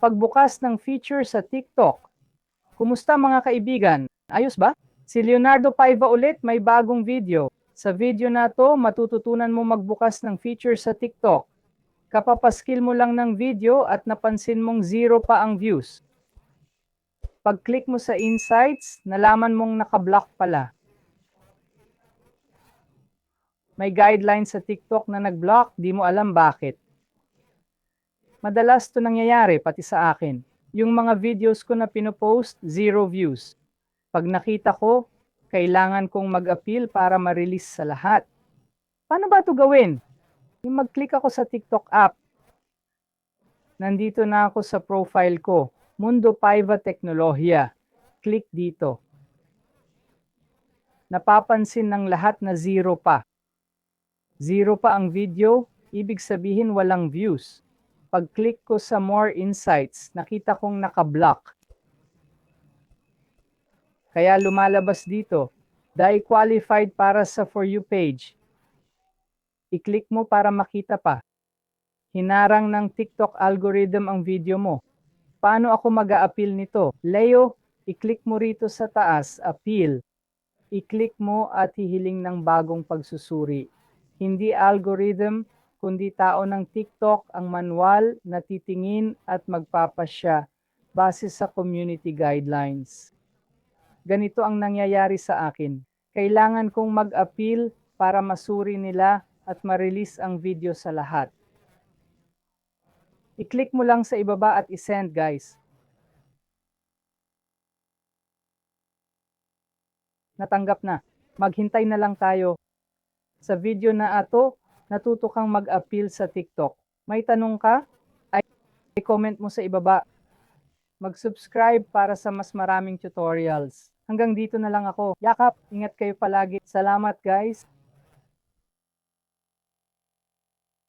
Pagbukas ng feature sa TikTok. Kumusta mga kaibigan? Ayos ba? Si Leonardo Paiva ulit may bagong video. Sa video na to, matututunan mo magbukas ng feature sa TikTok. Kapapaskill mo lang ng video at napansin mong zero pa ang views. Pag-click mo sa insights, nalaman mong nakablock pala. May guideline sa TikTok na nag-block, di mo alam bakit. Madalas to nangyayari pati sa akin. Yung mga videos ko na pinopost, zero views. Pag nakita ko, kailangan kong mag-appeal para ma-release sa lahat. Paano ba ito gawin? Yung mag-click ako sa TikTok app, nandito na ako sa profile ko, Mundo Paiva Teknolohiya. Click dito. Napapansin ng lahat na zero pa. Zero pa ang video, ibig sabihin walang views. Pag-click ko sa More Insights, nakita kong nakablock. Kaya lumalabas dito, die qualified para sa For You page. I-click mo para makita pa. Hinarang ng TikTok algorithm ang video mo. Paano ako mag appeal nito? Leo, i-click mo rito sa taas, appeal. I-click mo at hihiling ng bagong pagsusuri. Hindi algorithm, kundi tao ng TikTok ang manual na titingin at magpapasya base sa community guidelines. Ganito ang nangyayari sa akin. Kailangan kong mag-appeal para masuri nila at ma-release ang video sa lahat. I-click mo lang sa ibaba at i-send guys. Natanggap na. Maghintay na lang tayo. Sa video na ato, natuto kang mag-appeal sa TikTok. May tanong ka? Ay comment mo sa ibaba. Mag-subscribe para sa mas maraming tutorials. Hanggang dito na lang ako. Yakap, ingat kayo palagi. Salamat guys.